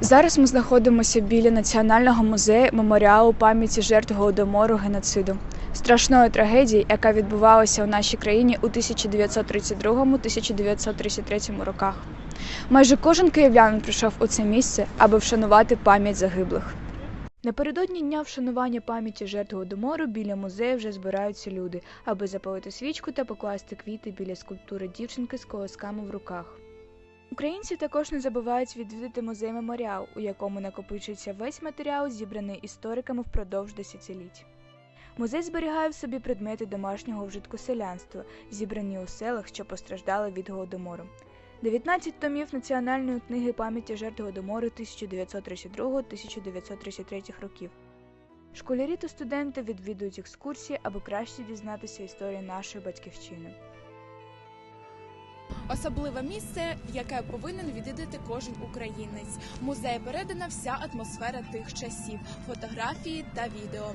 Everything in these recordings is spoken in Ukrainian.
Зараз ми знаходимося біля Національного музею меморіалу пам'яті жертв голодомору геноциду, страшної трагедії, яка відбувалася у нашій країні у 1932-1933 роках. Майже кожен київлянин прийшов у це місце, аби вшанувати пам'ять загиблих. Напередодні дня вшанування пам'яті жертв голодомору біля музею вже збираються люди, аби запалити свічку та покласти квіти біля скульптури дівчинки з колосками в руках. Українці також не забувають відвідати музей меморіал, у якому накопичується весь матеріал, зібраний істориками впродовж десятиліть. Музей зберігає в собі предмети домашнього вжитку селянства, зібрані у селах, що постраждали від голодомору. 19 томів Національної книги пам'яті жертв голодомору 1932-1933 років. Школярі та студенти відвідують екскурсії, аби краще дізнатися історію нашої батьківщини. Особливе місце, в яке повинен відвідати кожен українець. В передана вся атмосфера тих часів, фотографії та відео.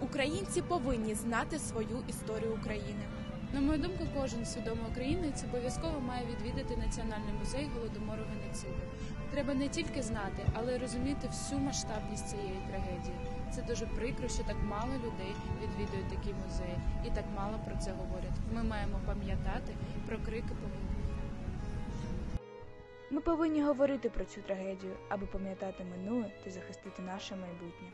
Українці повинні знати свою історію України. На мою думку, кожен свідомий українець обов'язково має відвідати Національний музей голодомору геноциду. Треба не тільки знати, але й розуміти всю масштабність цієї трагедії. Це дуже прикро, що так мало людей відвідують такі музеї і так мало про це говорять. Ми маємо пам'ятати про крики помилки. Ми повинні говорити про цю трагедію, аби пам'ятати минуле та захистити наше майбутнє.